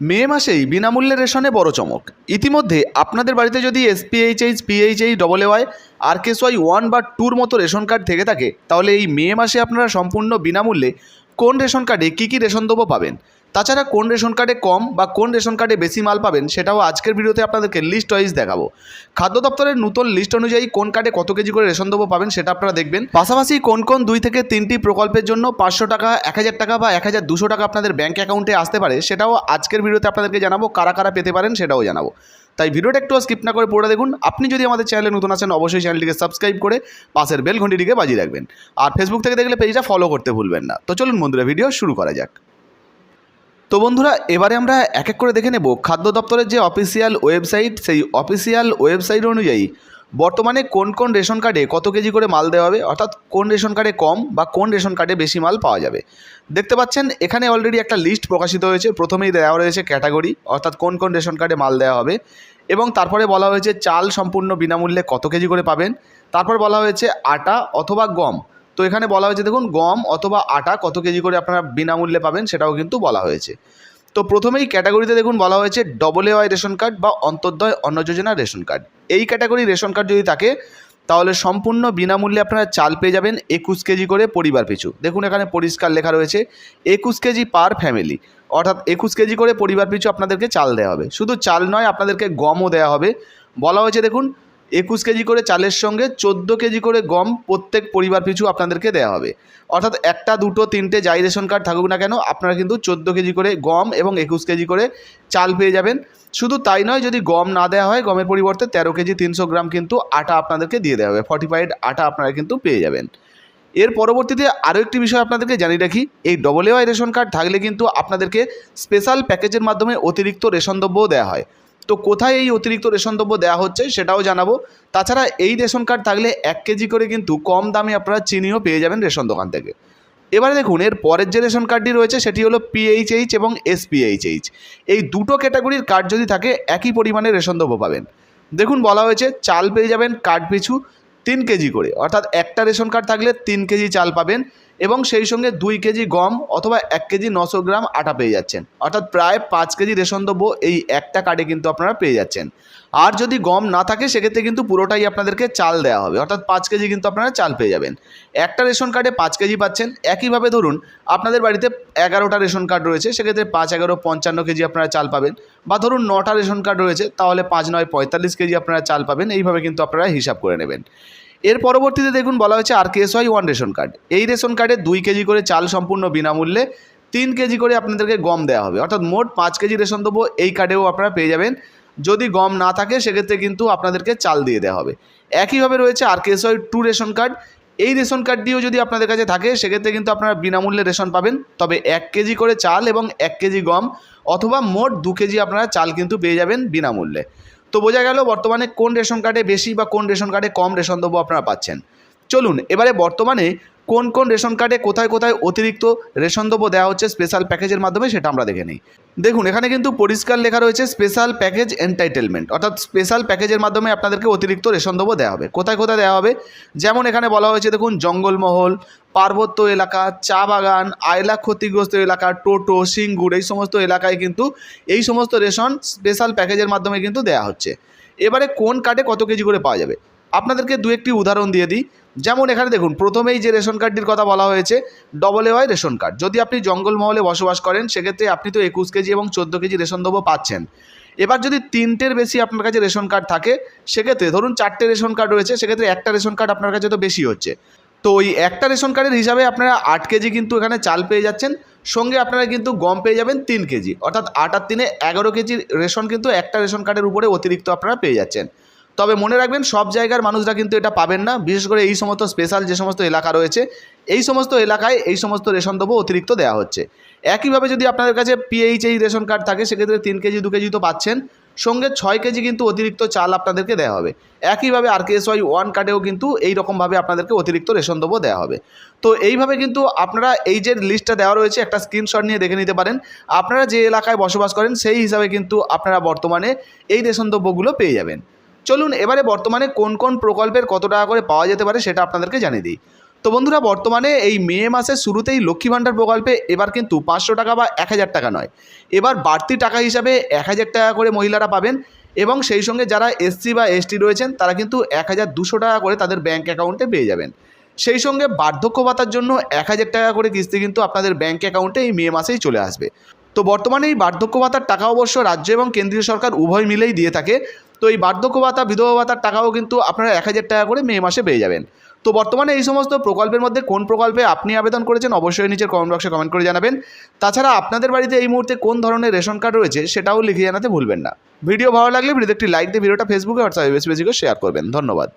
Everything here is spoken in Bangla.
মে মাসেই বিনামূল্যে রেশনে বড় চমক। ইতিমধ্যে আপনাদের বাড়িতে যদি SPHH PHH double Y R KSY one বা টুর মতো রেশন কার্ড থেকে থাকে, তাহলে এই মে মাসে আপনারা সম্পূর্ণ বিনামূল্যে কোন রেশন কার্ডে কী কী রেশন দেবো পাবেন? তাছাড়া কোন রেশন কার্ডে কম বা কোন রেশন কার্ডে বেশি মাল পাবেন সেটাও আজকের ভিডিওতে আপনাদেরকে লিস্ট ওয়াইজ দেখাবো। খাদ্য দপ্তরের নতুন লিস্ট অনুযায়ী কোন কার্ডে কত কেজি করে রেশন দেবো পাবেন সেটা আপনারা দেখবেন। পাশাপাশি কোন কোন দুই থেকে তিনটি প্রকল্পের জন্য পাঁচশো টাকা, এক হাজার টাকা বা এক হাজার দুশো টাকা আপনাদের ব্যাঙ্ক অ্যাকাউন্টে আসতে পারে সেটাও আজকের ভিডিওতে আপনাদেরকে জানাব, কারা কারা পেতে পারেন সেটাও জানাব। তাই ভিডিওটা একটু স্কিপ না করে পড়ে দেখুন। আপনি যদি আমাদের চ্যানেলে নতুন আছেন, অবশ্যই চ্যানেলটিকে সাবস্ক্রাইব করে পাশের বেল ঘন্টিটিকে বাজিয়ে রাখবেন। আর ফেসবুক থেকে দেখলে পেজটা ফলো করতে ভুলবেন না। তো চলুন বন্ধুরা ভিডিও শুরু করা যাক। তো বন্ধুরা, এবারে আমরা এক এক করে দেখে নেব। খাদ্য দপ্তরের যে অফিসিয়াল ওয়েবসাইট সেই অফিসিয়াল ওয়েবসাইট অনুযায়ী বর্তমানে কোন কোন রেশন কার্ডে কত কেজি করে মাল দেওয়া হবে, অর্থাৎ কোন রেশন কার্ডে কম বা কোন রেশন কার্ডে বেশি মাল পাওয়া যাবে। দেখতে পাচ্ছেন, এখানে অলরেডি একটা লিস্ট প্রকাশিত হয়েছে। প্রথমেই দেওয়া রয়েছে ক্যাটাগরি অর্থাৎ কোন কোন রেশন কার্ডে মাল দেওয়া হবে। এবং তারপরে বলা হয়েছে চাল সম্পূর্ণ বিনামূল্যে কত কেজি করে পাবেন। তারপর বলা হয়েছে আটা অথবা গম। তো এখানে বলা হয়েছে, দেখুন, গম অথবা আটা কত কেজি করে আপনারা বিনামূল্যে পাবেন সেটাও কিন্তু বলা হয়েছে। তো প্রথমেই ক্যাটাগরিতে দেখুন বলা হয়েছে double A Y ration card বা অন্তর্দয় অন্ন যোজনা রেশন কার্ড। এই ক্যাটাগরি রেশন কার্ড যদি থাকে, তাহলে সম্পূর্ণ বিনামূল্যে আপনারা চাল পেয়ে যাবেন একুশ কেজি করে পরিবার পিছু। দেখুন, এখানে পরিষ্কার লেখা রয়েছে, একুশ কেজি পার ফ্যামিলি। অর্থাৎ একুশ কেজি করে পরিবার পিছু আপনাদেরকে চাল দেওয়া হবে। শুধু চাল নয়, আপনাদেরকে গমও দেওয়া হবে। বলা হয়েছে, দেখুন একুশ কেজি করে চালের সঙ্গে চোদ্দ কেজি করে গম প্রত্যেক পরিবার পিছু আপনাদেরকে দেওয়া হবে। অর্থাৎ একটা, দুটো, তিনটে, যাই রেশন কার্ড থাকুক না কেন, আপনারা কিন্তু চোদ্দ কেজি করে গম এবং একুশ কেজি করে চাল পেয়ে যাবেন। শুধু তাই নয়, যদি গম না দেওয়া হয়, গমের পরিবর্তে তেরো কেজি তিনশো গ্রাম কিন্তু আটা আপনাদেরকে দিয়ে দেওয়া হবে। ফর্টিফাইড আটা আপনারা কিন্তু পেয়ে যাবেন। এর পরবর্তীতে আরও একটি বিষয় আপনাদেরকে জানিয়ে রাখি, এই ডবল ওয়াই রেশন কার্ড থাকলে কিন্তু আপনাদেরকে স্পেশাল প্যাকেজের মাধ্যমে অতিরিক্ত রেশন দ্রব্যও দেওয়া হয়। তো কোথায় এই অতিরিক্ত রেশন দ্রব্য দেওয়া হচ্ছে সেটাও জানাব। তাছাড়া এই রেশন কার্ড থাকলে এক কেজি করে কিন্তু কম দামে আপনারা চিনিও পেয়ে যাবেন রেশন দোকান থেকে। এবারে দেখুন, এর পরের যে রেশন কার্ডটি রয়েছে সেটি হলো পিএইচএইচ এবং এসপিএইচএইচ এই দুটো ক্যাটাগরির কার্ড যদি থাকে, একই পরিমাণে রেশন দ্রব্য পাবেন। দেখুন, বলা হয়েছে চাল পেয়ে যাবেন কার্ড পিছু তিন কেজি করে। অর্থাৎ একটা রেশন কার্ড থাকলে তিন কেজি চাল পাবেন। এবং সেই সঙ্গে দুই কেজি গম অথবা এক কেজি নশো গ্রাম আটা পেয়ে যাচ্ছেন। অর্থাৎ প্রায় পাঁচ কেজি রেশন দ্রব্য এই একটা কার্ডে কিন্তু আপনারা পেয়ে যাচ্ছেন। আর যদি গম না থাকে, সেক্ষেত্রে কিন্তু পুরোটাই আপনাদেরকে চাল দেওয়া হবে। অর্থাৎ পাঁচ কেজি কিন্তু আপনারা চাল পেয়ে যাবেন। একটা রেশন কার্ডে পাঁচ কেজি পাচ্ছেন। একইভাবে ধরুন, আপনাদের বাড়িতে এগারোটা রেশন কার্ড রয়েছে, সেক্ষেত্রে পাঁচ, এগারো, পঞ্চান্ন কেজি আপনারা চাল পাবেন। বা ধরুন, নটা রেশন কার্ড রয়েছে, তাহলে পাঁচ, নয়, পঁয়তাল্লিশ কেজি আপনারা চাল পাবেন। এইভাবে কিন্তু আপনারা হিসাব করে নেবেন। এর পরবর্তীতে দেখুন বলা হয়েছে R KSY one ration card. এই রেশন কার্ডে দুই কেজি করে চাল সম্পূর্ণ বিনামূল্যে তিন কেজি করে আপনাদেরকে গম দেওয়া হবে। অর্থাৎ মোট পাঁচ কেজি রেশন দেবো, এই কার্ডেও আপনারা পেয়ে যাবেন। যদি গম না থাকে, সেক্ষেত্রে কিন্তু আপনাদেরকে চাল দিয়ে দেওয়া হবে। একইভাবে রয়েছে R KSY two ration card. এই রেশন কার্ডটিও যদি আপনাদের কাছে থাকে, সেক্ষেত্রে কিন্তু আপনারা বিনামূল্যে রেশন পাবেন। তবে এক কেজি করে চাল এবং এক কেজি গম অথবা মোট দু কেজি আপনারা চাল কিন্তু পেয়ে যাবেন বিনামূল্যে। তো বোঝা গেল বর্তমানে কোন রেশন কার্ডে বেশি বা কোন রেশন কার্ডে কম রেশন দ্রব্য আপনারা পাচ্ছেন। চলুন, এবারে বর্তমানে কোন কোন রেশন কার্ডে কোথায় কোথায় অতিরিক্ত রেশন দ্রব্য দেওয়া হচ্ছে স্পেশাল প্যাকেজের মাধ্যমে সেটা আমরা দেখে নিই। দেখুন, এখানে কিন্তু পরিষ্কার লেখা রয়েছে স্পেশাল প্যাকেজ এন্টাইটেলমেন্ট অর্থাৎ স্পেশাল প্যাকেজের মাধ্যমে আপনাদেরকে অতিরিক্ত রেশন দ্রব্য দেওয়া হবে। কোথায় কোথায় দেওয়া হবে? যেমন এখানে বলা হয়েছে, দেখুন, জঙ্গলমহল, পার্বত্য এলাকা, চা বাগান, আয়লা ক্ষতিগ্রস্ত এলাকা, টোটো, সিঙ্গুর, এই সমস্ত এলাকায় কিন্তু এই সমস্ত রেশন স্পেশাল প্যাকেজের মাধ্যমে কিন্তু দেওয়া হচ্ছে। এবারে কোন কার্ডে কত কেজি করে পাওয়া যাবে? আপনাদেরকে দু একটি উদাহরণ দিয়ে দিই। যেমন এখানে দেখুন, প্রথমেই যে রেশন কার্ডটির কথা বলা হয়েছে double A Y ration card. যদি আপনি জঙ্গলমহলে বসবাস করেন, সেক্ষেত্রে আপনি তো একুশ কেজি এবং চোদ্দ কেজি রেশন দ্রব্য পাচ্ছেন। এবার যদি তিনটের বেশি আপনার কাছে রেশন কার্ড থাকে, সেক্ষেত্রে ধরুন চারটে রেশন কার্ড রয়েছে, সেক্ষেত্রে একটা রেশন কার্ড আপনার কাছে তো বেশি হচ্ছে। তো ওই একটা রেশন কার্ডের হিসাবে আপনারা আট কেজি কিন্তু এখানে চাল পেয়ে যাচ্ছেন, সঙ্গে আপনারা কিন্তু গম পেয়ে যাবেন তিন কেজি। অর্থাৎ আট আর তিনে এগারো কেজি রেশন কিন্তু একটা রেশন কার্ডের উপরে অতিরিক্ত আপনারা পেয়ে যাচ্ছেন। তবে মনে রাখবেন, সব জায়গার মানুষরা কিন্তু এটা পাবেন না। বিশেষ করে এই সমস্ত স্পেশাল যে সমস্ত এলাকা রয়েছে, এই সমস্ত এলাকায় এই সমস্ত রেশন দ্রব্য অতিরিক্ত দেওয়া হচ্ছে। একইভাবে যদি আপনাদের কাছে পিএইচ এই রেশন কার্ড থাকে, সেক্ষেত্রে তিন কেজি, দু কেজি তো পাচ্ছেন। সঙ্গে ছয় কেজি কিন্তু অতিরিক্ত চাল আপনাদেরকে দেওয়া হবে। একইভাবে আর ওয়াই ওয়ান কার্ডেও কিন্তু এই রকমভাবে আপনাদেরকে অতিরিক্ত রেশন দ্রব্য দেওয়া হবে। তো এইভাবে কিন্তু আপনারা এই যে লিস্টটা দেওয়া রয়েছে, একটা স্ক্রিনশট নিয়ে দেখে নিতে পারেন। আপনারা যে এলাকায় বসবাস করেন, সেই হিসাবে কিন্তু আপনারা বর্তমানে এই রেশন দ্রব্যগুলো পেয়ে যাবেন। চলুন এবারে বর্তমানে কোন কোন প্রকল্পের কত টাকা করে পাওয়া যেতে পারে সেটা আপনাদেরকে জানিয়ে দিই। তো বন্ধুরা, বর্তমানে এই মে মাসের শুরুতেই লক্ষ্মী ভাণ্ডার প্রকল্পে এবার কিন্তু পাঁচশো টাকা বা এক হাজার টাকা নয়। এবার বাড়তি টাকা হিসাবে এক হাজার টাকা করে মহিলারা পাবেন এবং সেই সঙ্গে যারা এসসি বা এসটি রয়েছেন, তারা কিন্তু এক হাজার দুশো টাকা করে তাদের ব্যাঙ্ক অ্যাকাউন্টে পেয়ে যাবেন। সেই সঙ্গে বার্ধক্য ভাতার জন্য এক হাজার টাকা করে কিস্তি কিন্তু আপনাদের ব্যাঙ্ক অ্যাকাউন্টে এই মে মাসেই চলে আসবে। তো বর্তমানে এই বার্ধক্য ভাতার টাকা অবশ্য রাজ্য এবং কেন্দ্রীয় সরকার উভয় মিলেই দিয়ে থাকে। তো এই বার্ধক্য ভাতা, বিধবা ভাতার টাকাও কিন্তু আপনারা এক হাজার টাকা করে মে মাসে পেয়ে যাবেন। তো বর্তমানে এই সমস্ত প্রকল্পের মধ্যে কোন প্রকল্পে আপনি আবেদন করেছেন অবশ্যই নিচের কমেন্ট বক্সে কমেন্ট করে জানাবেন। তাছাড়া আপনাদের বাড়িতে এই মুহূর্তে কোন ধরনের রেশন কার্ড রয়েছে সেটাও লিখে জানাতে ভুলবেন না। ভিডিও ভালো লাগলে ভিডিওতে একটি লাইক দিয়ে ভিডিওটা ফেসবুকে হোয়াটসঅ্যাপে বেশি বেশি করে শেয়ার করবেন। ধন্যবাদ।